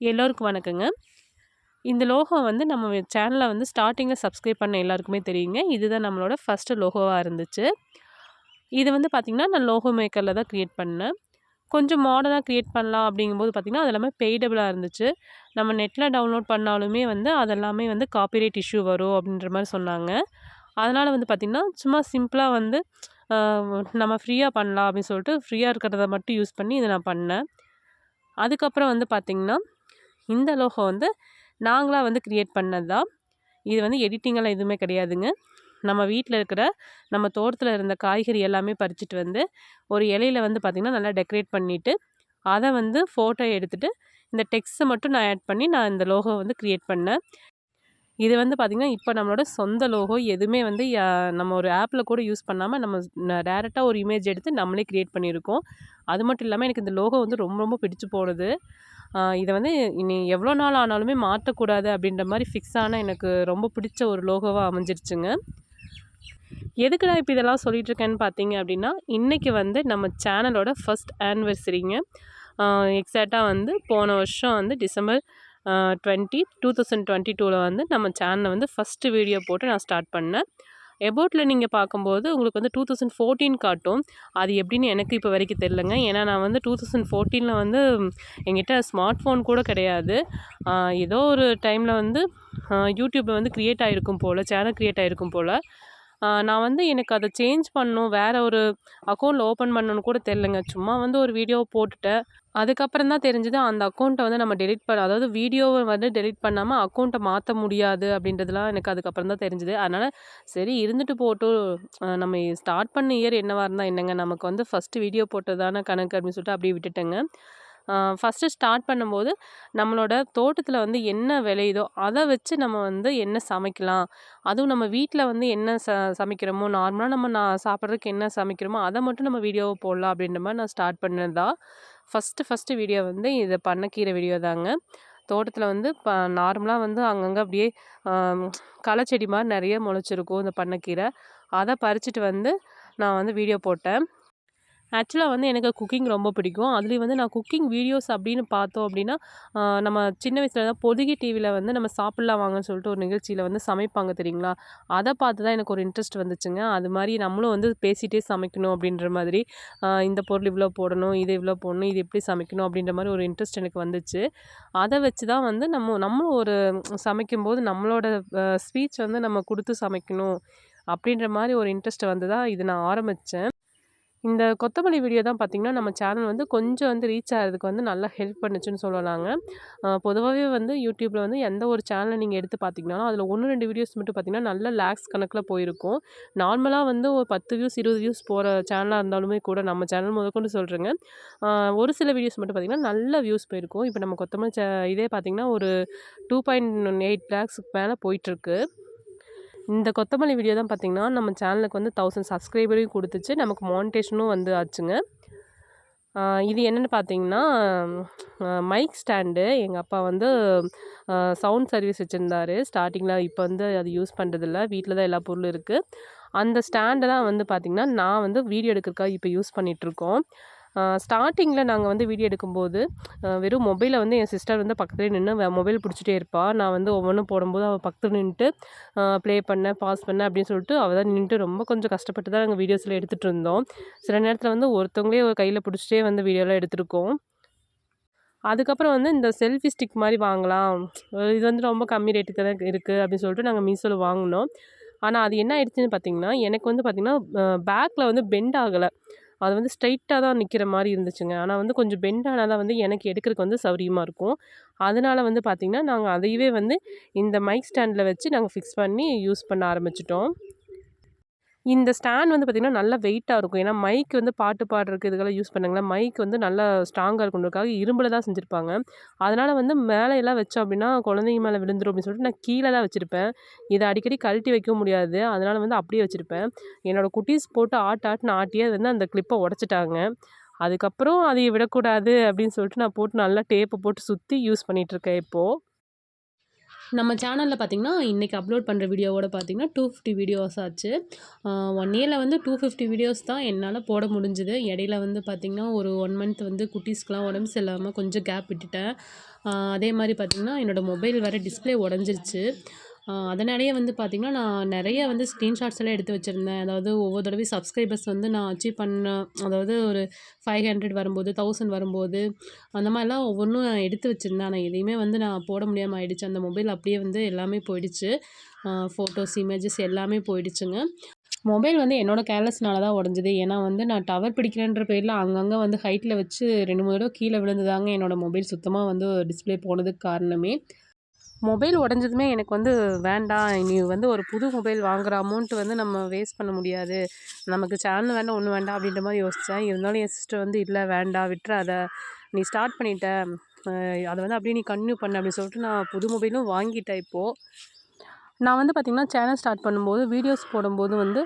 எல்லோருக்கும் வணக்கங்க. இந்த லோகோ வந்து நம்ம சேனலை வந்து ஸ்டார்டிங்கில் சப்ஸ்கிரைப் பண்ண எல்லாருக்குமே தெரியுங்க. இதுதான் நம்மளோட ஃபஸ்ட்டு லோகோவாக இருந்துச்சு. இது வந்து பார்த்திங்கன்னா நான் லோகோ மேக்கரில் தான் க்ரியேட் பண்ணேன். கொஞ்சம் மாடர்னாக க்ரியேட் பண்ணலாம் அப்படிங்கும்போது பார்த்திங்கன்னா அது எல்லாமே பெய்டபிளாக இருந்துச்சு. நம்ம நெட்டில் டவுன்லோட் பண்ணாலுமே வந்து அதெல்லாமே வந்து காப்பிரைட் இஷ்யூ வரும் அப்படின்ற மாதிரி சொன்னாங்க. அதனால் வந்து பார்த்திங்கன்னா சும்மா சிம்பிளாக வந்து நம்ம ஃப்ரீயாக பண்ணலாம் அப்படின்னு சொல்லிட்டு ஃப்ரீயாக இருக்கிறத மட்டும் யூஸ் பண்ணி இதை நான் பண்ணேன். அதுக்கப்புறம் வந்து பார்த்திங்கன்னா இந்த லோகோ வந்து நாங்களாக வந்து க்ரியேட் பண்ணது தான் இது வந்து எடிட்டிங்கெல்லாம் எதுவுமே கிடையாதுங்க. நம்ம வீட்டில் இருக்கிற நம்ம தோட்டத்தில் இருந்த காய்கறி எல்லாமே பறிச்சுட்டு வந்து ஒரு இலையில வந்து பார்த்திங்கன்னா நல்லா டெக்கரேட் பண்ணிவிட்டு அதை வந்து ஃபோட்டோ எடுத்துகிட்டு இந்த டெக்ஸ்ட்டை மட்டும் நான் ஆட் பண்ணி நான் இந்த லோகோ வந்து க்ரியேட் பண்ணேன். இது வந்து பார்த்திங்கன்னா இப்போ நம்மளோட சொந்த லோகோ எதுவுமே வந்து நம்ம ஒரு ஆப்பில் கூட யூஸ் பண்ணாமல் நம்ம டேரெக்டாக ஒரு இமேஜ் எடுத்து நம்மளே க்ரியேட் பண்ணியிருக்கோம். அது மட்டும் இல்லாமல் எனக்கு இந்த லோகோ வந்து ரொம்ப ரொம்ப பிடிச்சி போனது. இதை வந்து இனி எவ்வளோ நாள் ஆனாலுமே மாற்றக்கூடாது அப்படின்ற மாதிரி ஃபிக்ஸ் ஆனால் எனக்கு ரொம்ப பிடிச்ச ஒரு லோகோவாக அமைஞ்சிருச்சுங்க. எதுக்கு நான் இப்போ இதெல்லாம் சொல்லிகிட்ருக்கேன்னு பார்த்தீங்க அப்படின்னா இன்றைக்கி வந்து நம்ம சேனலோட ஃபஸ்ட் ஆனிவர்சரிங்க எக்ஸாக்டாக வந்து போன வருஷம் வந்து December twenty two thousand twenty டூவில் வந்து நம்ம சேனலை வந்து ஃபஸ்ட்டு வீடியோ போட்டு நான் ஸ்டார்ட் பண்ணேன். எபோட்டில் நீங்கள் பார்க்கும்போது உங்களுக்கு வந்து டூ தௌசண்ட் ஃபோர்டீன் காட்டும். அது எப்படின்னு எனக்கு இப்போ வரைக்கும் தெரிலங்க ஏன்னா நான் வந்து டூ தௌசண்ட் ஃபோர்டீனில் வந்து எங்கிட்ட ஸ்மார்ட் ஃபோன் கூட கிடையாது. ஏதோ ஒரு டைமில் வந்து யூடியூப்பில் வந்து க்ரியேட் ஆகிருக்கும் போல் சேனல் க்ரியேட் ஆகிருக்கும் போல். நான் வந்து எனக்கு அதை சேஞ்ச் பண்ணணும் வேறு ஒரு அக்கௌண்ட்டில் ஓப்பன் பண்ணணும்னு கூட தெரிலங்க சும்மா வந்து ஒரு வீடியோ போட்டுட்டேன். அதுக்கப்புறம் தான் தெரிஞ்சது அந்த அக்கௌண்ட்டை வந்து நம்ம டெலிட் பண்ண அதாவது வீடியோவை வந்து டெலிட் பண்ணாமல் அக்கௌண்ட்டை மாற்ற முடியாது அப்படின்றதுலாம் எனக்கு அதுக்கப்புறம் தான் தெரிஞ்சுது. அதனால் சரி இருந்துட்டு போட்டும் நம்ம ஸ்டார்ட் பண்ண இயர் என்னவாக இருந்தால் என்னங்க? நமக்கு வந்து ஃபஸ்ட்டு வீடியோ போட்டது தானே கணக்கு அப்படின்னு சொல்லிட்டு அப்படியே விட்டுட்டேங்க. ஃபஸ்ட்டு ஸ்டார்ட் பண்ணும்போது நம்மளோட தோட்டத்தில் வந்து என்ன விளையுதோ அதை வச்சு நம்ம வந்து என்ன சமைக்கலாம்? அதுவும் நம்ம வீட்டில் வந்து என்ன ச சமைக்கிறோமோ நார்மலாக நம்ம நான் சாப்பிட்றதுக்கு என்ன சமைக்கிறோமோ அதை மட்டும் நம்ம வீடியோவை போடலாம் அப்படின்ற மாதிரி நான் ஸ்டார்ட் பண்ணதா ஃபஸ்ட்டு ஃபஸ்ட்டு வீடியோ வந்து இதை பண்ணக்கீரை வீடியோ தாங்க. தோட்டத்தில் வந்து ப நார்மலாக வந்து அங்கங்கே அப்படியே களை மாதிரி நிறைய முளைச்சிருக்கும் இந்த பண்ணக்கீரை. அதை பறிச்சுட்டு வந்து நான் வந்து வீடியோ போட்டேன். ஆக்சுவலாக வந்து எனக்கு குக்கிங் ரொம்ப பிடிக்கும். அதுலேயும் வந்து நான் குக்கிங் வீடியோஸ் அப்படின்னு பார்த்தோம் அப்படின்னா நம்ம சின்ன வயசில் தான் பொதுகி டிவியில் வந்து நம்ம சாப்பிட்லாம் வாங்கன்னு சொல்லிட்டு ஒரு நிகழ்ச்சியில் வந்து சமைப்பாங்க தெரியுங்களா? அதை பார்த்து தான் எனக்கு ஒரு இன்ட்ரெஸ்ட் வந்துச்சுங்க. அது மாதிரி நம்மளும் வந்து பேசிகிட்டே சமைக்கணும் அப்படின்ற மாதிரி இந்த பொருள் இவ்வளோ போடணும் இது இவ்வளோ போடணும் இது எப்படி சமைக்கணும் அப்படின்ற மாதிரி ஒரு இன்ட்ரெஸ்ட் எனக்கு வந்துச்சு. அதை வச்சு தான் வந்து நம்ம நம்மளும் ஒரு சமைக்கும்போது நம்மளோட ஸ்பீச் வந்து நம்ம கொடுத்து சமைக்கணும் அப்படின்ற மாதிரி ஒரு இன்ட்ரெஸ்ட் வந்து தான் இது நான் ஆரம்பித்தேன் இந்த கொத்தமல்லி வீடியோ தான் பார்த்திங்கன்னா நம்ம சேனல் வந்து கொஞ்சம் வந்து ரீச் ஆகிறதுக்கு வந்து நல்லா ஹெல்ப் பண்ணுச்சுன்னு சொல்லலாங்க. பொதுவாகவே வந்து யூடியூப்பில் வந்து எந்த ஒரு சேனலை நீங்கள் எடுத்து பார்த்தீங்கனாலும் அதில் ஒன்று ரெண்டு வீடியோஸ் மட்டும் பார்த்திங்கன்னா நல்ல லேக்ஸ் கணக்கில் போயிருக்கும். நார்மலாக வந்து ஒரு பத்து வியூஸ் இருபது வியூஸ் போகிற சேனலாக இருந்தாலுமே கூட நம்ம சேனல் முதற்கொண்டு சொல்கிறேங்க ஒரு சில வீடியோஸ் மட்டும் பார்த்திங்கன்னா நல்ல வியூஸ் போயிருக்கும். இப்போ நம்ம கொத்தமல்லி சே இதே பார்த்திங்கன்னா ஒரு டூ பாயிண்ட் எயிட் லேக்ஸுக்கு மேலே போயிட்டுருக்கு. இந்த கொத்தமல்லி வீடியோ தான் பார்த்திங்கன்னா நம்ம சேனலுக்கு வந்து தௌசண்ட் சப்ஸ்கிரைபரையும் கொடுத்துச்சு. நமக்கு மானிட்டேஷனும் வந்து ஆச்சுங்க இது என்னென்னு பார்த்தீங்கன்னா மைக் ஸ்டாண்டு எங்கள் அப்பா வந்து சவுண்ட் சர்வீஸ் வச்சுருந்தாரு. ஸ்டார்டிங்கில் இப்போ வந்து அது யூஸ் பண்ணுறதில்ல வீட்டில் தான் எல்லா பொருளும் இருக்குது அந்த ஸ்டாண்டை தான் வந்து பார்த்திங்கன்னா நான் வந்து வீடியோ எடுக்கிறதுக்காக இப்போ யூஸ் பண்ணிகிட்ருக்கோம் ஸ்டார்டிங்கில் நாங்கள் வந்து வீடியோ எடுக்கும்போது வெறும் மொபைலை வந்து என் சிஸ்டர் வந்து பக்கத்துலேயே நின்று மொபைல் பிடிச்சிட்டே இருப்பாள் நான் வந்து ஒவ்வொன்றும் போடும்போது அவள் பக்கத்தில் நின்றுட்டு ப்ளே பண்ண பாஸ் பண்ண அப்படின்னு சொல்லிட்டு அவள் தான் நின்றுட்டு ரொம்ப கொஞ்சம் கஷ்டப்பட்டு தான் நாங்கள் வீடியோஸில் எடுத்துகிட்டு இருந்தோம். சில நேரத்தில் வந்து ஒருத்தவங்களே ஒரு கையில் பிடிச்சிட்டே வந்து வீடியோலாம் எடுத்திருக்கோம். அதுக்கப்புறம் வந்து இந்த செல்ஃபி ஸ்டிக் மாதிரி வாங்கலாம். இது வந்து ரொம்ப கம்மி ரேட்டுக்கு தான் இருக்குது அப்படின்னு சொல்லிட்டு நாங்கள் மீஷோவில் வாங்கினோம். ஆனால் அது என்ன ஆயிடுச்சுன்னு பார்த்தீங்கன்னா எனக்கு வந்து பார்த்திங்கன்னா பேக்கில் வந்து பெண்ட் ஆகலை. அது வந்து ஸ்ட்ரைட்டாக தான் நிற்கிற மாதிரி இருந்துச்சுங்க. ஆனால் வந்து கொஞ்சம் பெண்டானால் தான் வந்து எனக்கு எடுக்கிறதுக்கு வந்து சௌரியமாக இருக்கும். அதனால் வந்து பார்த்திங்கன்னா நாங்கள் அதையவே வந்து இந்த மைக் ஸ்டாண்டில் வச்சு நாங்கள் ஃபிக்ஸ் பண்ணி யூஸ் பண்ண ஆரம்பிச்சிட்டோம். இந்த ஸ்டாண்ட் வந்து பார்த்திங்கன்னா நல்லா வெயிட்டாக இருக்கும். ஏன்னா மைக் வந்து பாட்டு பாடுறதுக்கு இதுக்கெல்லாம் யூஸ் பண்ணுங்களேன். மைக் வந்து நல்லா ஸ்ட்ராங்காக இருக்கணுன்றக்காக இரும்பில் தான் செஞ்சுருப்பாங்க. அதனால் வந்து மேலே எல்லாம் வச்சோம் அப்படின்னா குழந்தைங்க மேலே விழுந்துரும் அப்படின்னு சொல்லிட்டு நான் கீழே தான் வச்சுருப்பேன். இதை அடிக்கடி கழட்டி வைக்க முடியாது. அதனால் வந்து அப்படியே வச்சுருப்பேன். என்னோடய குட்டீஸ் போட்டு ஆட்டு ஆட்டுன்னு ஆட்டியே வந்து அந்த கிளிப்பை உடச்சிட்டாங்க. அதுக்கப்புறம் அதை விடக்கூடாது அப்படின்னு சொல்லிட்டு நான் போட்டு நல்லா டேப்பை போட்டு சுற்றி யூஸ் பண்ணிகிட்ருக்கேன் இப்போது நம்ம சேனலில் பார்த்திங்கன்னா இன்றைக்கி அப்லோட் பண்ணுற வீடியோவோட பார்த்திங்கன்னா டூ ஃபிஃப்டி வீடியோஸ் ஆச்சு. ஒன் இயரில் வந்து டூ ஃபிஃப்டி வீடியோஸ் தான் என்னால் போட முடிஞ்சுது. இடையில வந்து பார்த்திங்கன்னா ஒரு ஒன் மந்த் வந்து குட்டீஸ்க்கெலாம் உடம்பு சரியில்லாமல் கொஞ்சம் கேப் விட்டுட்டேன். அதே மாதிரி பார்த்திங்கன்னா என்னோடய மொபைல் வேறு டிஸ்பிளே உடஞ்சிருச்சு. அதனாலேயே வந்து பார்த்திங்கன்னா நான் நிறைய வந்து ஸ்க்ரீன்ஷாட்ஸ் எல்லாம் எடுத்து வச்சுருந்தேன். அதாவது ஒவ்வொரு தடவையும் சப்ஸ்கிரைபர்ஸ் வந்து நான் அச்சீவ் பண்ண அதாவது ஒரு ஃபைவ் ஹண்ட்ரட் வரும்போது தௌசண்ட் வரும்போது அந்த மாதிரிலாம் ஒவ்வொன்றும் எடுத்து வச்சுருந்தேன். ஆனால் எதையுமே வந்து நான் போட முடியாமல் ஆயிடுச்சு. அந்த மொபைல் அப்படியே வந்து எல்லாமே போயிடுச்சு. ஃபோட்டோஸ் இமேஜஸ் எல்லாமே போயிடுச்சுங்க. மொபைல் வந்து என்னோடய கேர்லெஸ்னால தான் உடஞ்சிது. ஏன்னா வந்து நான் டவர் பிடிக்கிறேன்ற பேரில் அங்கங்கே வந்து ஹைட்டில் வச்சு ரெண்டு மூணு தடவை கீழே விழுந்துதாங்க என்னோடய மொபைல் சுத்தமாக வந்து டிஸ்பிளே போனதுக்கு காரணமே. மொபைல் உடஞ்சதுமே எனக்கு வந்து வேண்டாம். நீ வந்து ஒரு புது மொபைல் வாங்குகிற அமௌண்ட் வந்து நம்ம வேஸ்ட் பண்ண முடியாது. நமக்கு சேனல் வேண்டாம் ஒன்றும் வேண்டாம் அப்படின்ற மாதிரி யோசித்தேன் இருந்தாலும் என் சிஸ்டர் வந்து இல்லை வேண்டாம் விட்டுற அதை நீ ஸ்டார்ட் பண்ணிட்ட. அதை வந்து அப்படியே நீ கன்டினியூ பண்ண அப்படின்னு சொல்லிட்டு நான் புது மொபைலும் வாங்கிட்டேன் இப்போது நான் வந்து பார்த்திங்கன்னா சேனல் ஸ்டார்ட் பண்ணும்போது வீடியோஸ் போடும்போது வந்து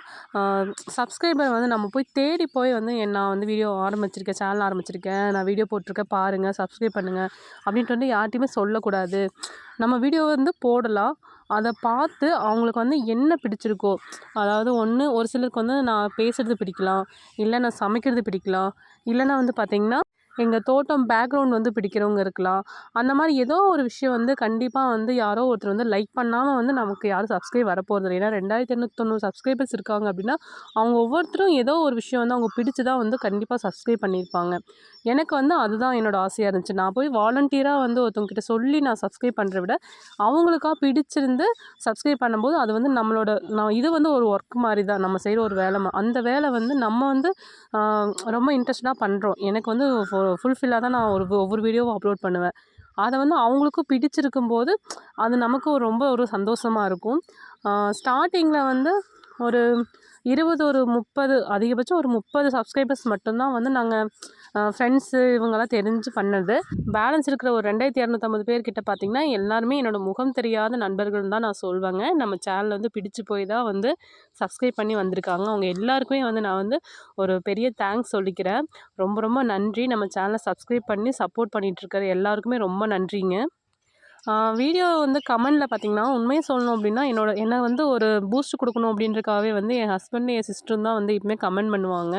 சப்ஸ்கிரைபர் வந்து நம்ம போய் தேடி போய் வந்து நான் வந்து வீடியோ ஆரம்பிச்சிருக்கேன் சேனல் ஆரம்பிச்சிருக்கேன். நான் வீடியோ போட்டிருக்கேன் பாருங்கள் சப்ஸ்கிரைப் பண்ணுங்கள் அப்படின்ட்டு வந்து யார்ட்டையுமே சொல்லக்கூடாது. நம்ம வீடியோ வந்து போடலாம். அதை பார்த்து அவங்களுக்கு வந்து என்ன பிடிச்சிருக்கோ அதாவது ஒன்று ஒரு சிலருக்கு வந்து நான் பேசுகிறது பிடிக்கலாம் இல்லை நான் சமைக்கிறது பிடிக்கலாம் இல்லைன்னா வந்து பார்த்திங்கன்னா எங்கள் தோட்டம் பேக்ரவுண்ட் வந்து பிடிக்கிறவங்க இருக்கலாம். அந்த மாதிரி ஏதோ ஒரு விஷயம் வந்து கண்டிப்பாக வந்து யாரோ ஒருத்தர் வந்து லைக் பண்ணாமல் வந்து நமக்கு யாரும் சப்ஸ்கிரைப் வரப்போகிறது இல்லை ஏன்னா ரெண்டாயிரத்தி எண்ணூற்றி தொண்ணூறு சப்ஸ்கிரைபர்ஸ் இருக்காங்க அப்படின்னா அவங்க ஒவ்வொருத்தரும் ஏதோ ஒரு விஷயம் வந்து அவங்க பிடிச்சி தான் வந்து கண்டிப்பாக சப்ஸ்கிரைப் பண்ணியிருப்பாங்க. எனக்கு வந்து அதுதான் என்னோடய ஆசையாக இருந்துச்சு. நான் போய் வாலண்டியராக வந்து ஒருத்தவங்கக்கிட்ட சொல்லி நான் சப்ஸ்கிரைப் பண்ணுறத விட அவங்களுக்கா பிடிச்சிருந்து சப்ஸ்கிரைப் பண்ணும்போது அது வந்து நம்மளோட நான் இது வந்து ஒரு ஒர்க் மாதிரி தான் நம்ம செய்கிற ஒரு வேலை அந்த வேலை வந்து நம்ம வந்து ரொம்ப இன்ட்ரெஸ்டாக பண்ணுறோம் எனக்கு வந்து ஃபுல்ஃபில்லாக தான் நான் ஒரு ஒவ்வொரு வீடியோவும் அப்லோட் பண்ணுவேன். அதை வந்து அவங்களுக்கும் பிடிச்சிருக்கும் போது அது நமக்கு ரொம்ப ஒரு சந்தோஷமாக இருக்கும். ஸ்டார்டிங்கில் வந்து ஒரு இருபது ஒரு முப்பது அதிகபட்சம் ஒரு முப்பது சப்ஸ்கிரைபர்ஸ் மட்டும்தான் வந்து நாங்கள் ஃப்ரெண்ட்ஸு இவங்கெல்லாம் தெரிஞ்சு பண்ணது. பேலன்ஸ் இருக்கிற ஒரு ரெண்டாயிரத்தி இரநூத்தம்பது பேர்கிட்ட பார்த்திங்கன்னா எல்லாருமே என்னோடய முகம் தெரியாத நண்பர்கள் தான் நான் சொல்வேங்க. நம்ம சேனல் வந்து பிடிச்சு போய் தான் வந்து சப்ஸ்கிரைப் பண்ணி வந்திருக்காங்க. அவங்க எல்லாருக்குமே வந்து நான் வந்து ஒரு பெரிய தேங்க்ஸ் சொல்லிக்கிறேன். ரொம்ப ரொம்ப நன்றி. நம்ம சேனலை சப்ஸ்கிரைப் பண்ணி சப்போர்ட் பண்ணிகிட்ருக்கிற எல்லாருக்குமே ரொம்ப நன்றிங்க. வீடியோ வந்து கமெண்டில் பார்த்தீங்கன்னா உண்மையை சொல்லணும் அப்படின்னா என்னோட என்னை வந்து ஒரு பூஸ்ட் கொடுக்கணும் அப்படின்றக்காகவே வந்து என் ஹஸ்பண்ட் என் சிஸ்டரும் தான் வந்து எப்பவுமே கமெண்ட் பண்ணுவாங்க.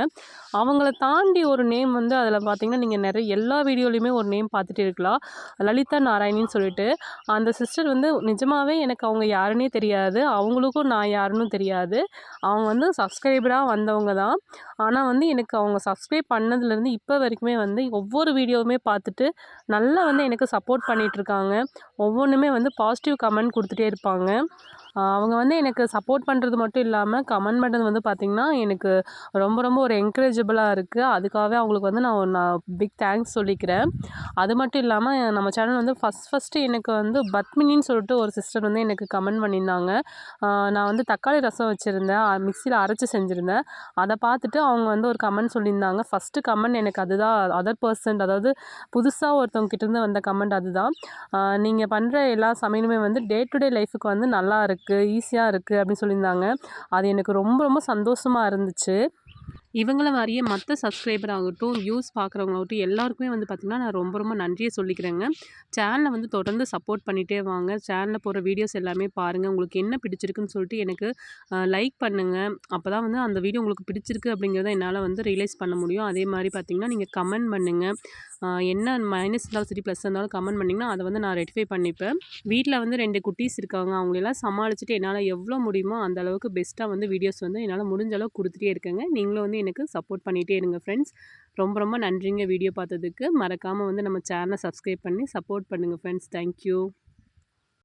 அவங்கள தாண்டி ஒரு நேம் வந்து அதில் பார்த்தீங்கன்னா நீங்கள் நிறைய எல்லா வீடியோலையுமே ஒரு நேம் பார்த்துட்டு இருக்கலாம். லலிதா நாராயணின்னு சொல்லிட்டு அந்த சிஸ்டர் வந்து நிஜமாகவே எனக்கு அவங்க யாருன்னே தெரியாது. அவங்களுக்கும் நான் யாருன்னு தெரியாது. அவங்க வந்து சப்ஸ்கிரைபராக வந்தவங்க தான். ஆனால் வந்து எனக்கு அவங்க சப்ஸ்கிரைப் பண்ணதுலேருந்து இப்போ வரைக்குமே வந்து ஒவ்வொரு வீடியோவுமே பார்த்துட்டு நல்லா வந்து எனக்கு சப்போர்ட் பண்ணிகிட்ருக்காங்க ஒவ்வொன்றுமே வந்து பாசிட்டிவ் கமெண்ட் கொடுத்துட்டே இருப்பாங்க. அவங்க வந்து எனக்கு சப்போர்ட் பண்ணுறது மட்டும் இல்லாமல் கமெண்ட் பண்ணுறது வந்து பார்த்திங்கன்னா எனக்கு ரொம்ப ரொம்ப ஒரு என்கரேஜபிளாக இருக்குது அதுக்காகவே அவங்களுக்கு வந்து நான் நான் பிக் தேங்க்ஸ் சொல்லிக்கிறேன். அது மட்டும் இல்லாமல் நம்ம சேனல் வந்து ஃபஸ்ட் ஃபஸ்ட்டு எனக்கு வந்து பத்மினின்னு சொல்லிட்டு ஒரு சிஸ்டர் வந்து எனக்கு கமெண்ட் பண்ணியிருந்தாங்க. நான் வந்து தக்காளி ரசம் வச்சுருந்தேன். மிக்சியில் அரைச்சி செஞ்சுருந்தேன். அதை பார்த்துட்டு அவங்க வந்து ஒரு கமெண்ட் சொல்லியிருந்தாங்க. ஃபஸ்ட்டு கமெண்ட் எனக்கு அதுதான் அதர் பர்சன்ட் அதாவது புதுசாக ஒருத்தவங்க கிட்டேருந்து வந்த கமெண்ட் அதுதான். நீங்கள் பண்ணுற எல்லா சமையலுமே வந்து டே டு டே லைஃபுக்கு வந்து நல்லா இருக்குது இருக்குது ஈஸியாக இருக்குது அப்படின்னு சொல்லியிருந்தாங்க. அது எனக்கு ரொம்ப ரொம்ப சந்தோஷமாக இருந்துச்சு. இவங்கள மாதிரியே மற்ற சப்ஸ்கிரைபர் ஆகட்டும் வியூஸ் பார்க்குறவங்களாகட்டும் எல்லாருக்குமே வந்து பார்த்திங்கன்னா நான் ரொம்ப ரொம்ப நன்றியை சொல்லிக்கிறேங்க. சேனலை வந்து தொடர்ந்து சப்போர்ட் பண்ணிகிட்டே வாங்க. சேனலில் போகிற வீடியோஸ் எல்லாமே பாருங்கள் உங்களுக்கு என்ன பிடிச்சிருக்குன்னு சொல்லிட்டு எனக்கு லைக் பண்ணுங்கள் அப்போ தான் வந்து அந்த வீடியோ உங்களுக்கு பிடிச்சிருக்கு அப்படிங்கிறத என்னால் வந்து ரியலைஸ் பண்ண முடியும். அதே மாதிரி பார்த்திங்கன்னா நீங்கள் கமெண்ட் பண்ணுங்கள் என்ன மைனஸ் இருந்தாலும் சரி ப்ளஸ் இருந்தாலும் கமெண்ட் பண்ணிங்கன்னா அதை வந்து நான் ரெட்டிஃபை பண்ணிப்பேன். வீட்டில் வந்து ரெண்டு குட்டீஸ் இருக்காங்க. அவங்களெல்லாம் சமாளிச்சுட்டு என்னால் எவ்வளோ முடியுமோ அந்த அளவுக்கு பெஸ்ட்டாக வந்து வீடியோஸ் வந்து என்னால் முடிஞ்ச அளவுக்கு கொடுத்துட்டே இருக்கேங்க. நீங்களும் வந்து எனக்கு சப்போர்ட் பண்ணிகிட்டே இருங்க ஃப்ரெண்ட்ஸ் ரொம்ப ரொம்ப நன்றிங்க வீடியோ பார்த்ததுக்கு. மறக்காமல் வந்து நம்ம சேனலை சப்ஸ்கிரைப் பண்ணி சப்போர்ட் பண்ணுங்கள் ஃப்ரெண்ட்ஸ் தேங்க்யூ